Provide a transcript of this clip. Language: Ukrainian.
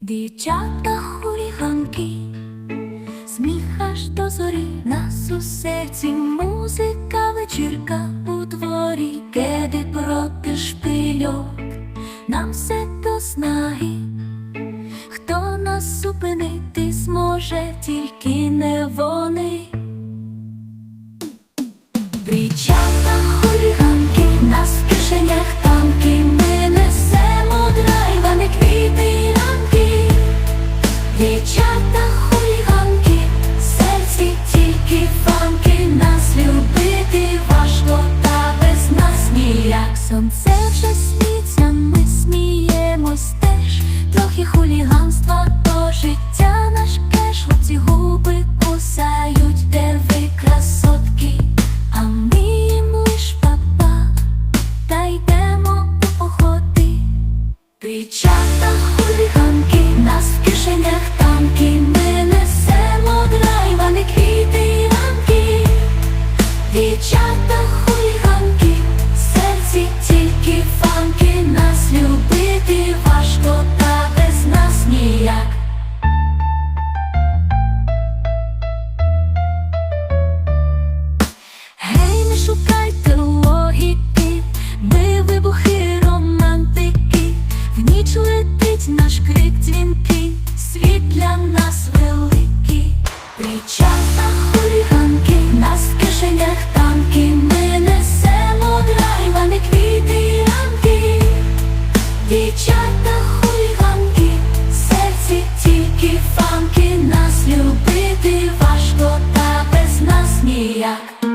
Дівчата хуліганки, сміх аж до зорі, нас у серці музика, вечірка у дворі, кеди проти шпильок, нам все до снаги. Хто нас зупинити зможе, тільки не вони. дівчата, хуліганки, серці тільки фанки, нас любити важко, та без нас ніяк. Сонце вже сміться, ми сміємось теж, трохи хуліганства то життя наш кеш, хлопці губи кусають, де красотки, а ми їм папа, та йдемо у походи. дівчата. як.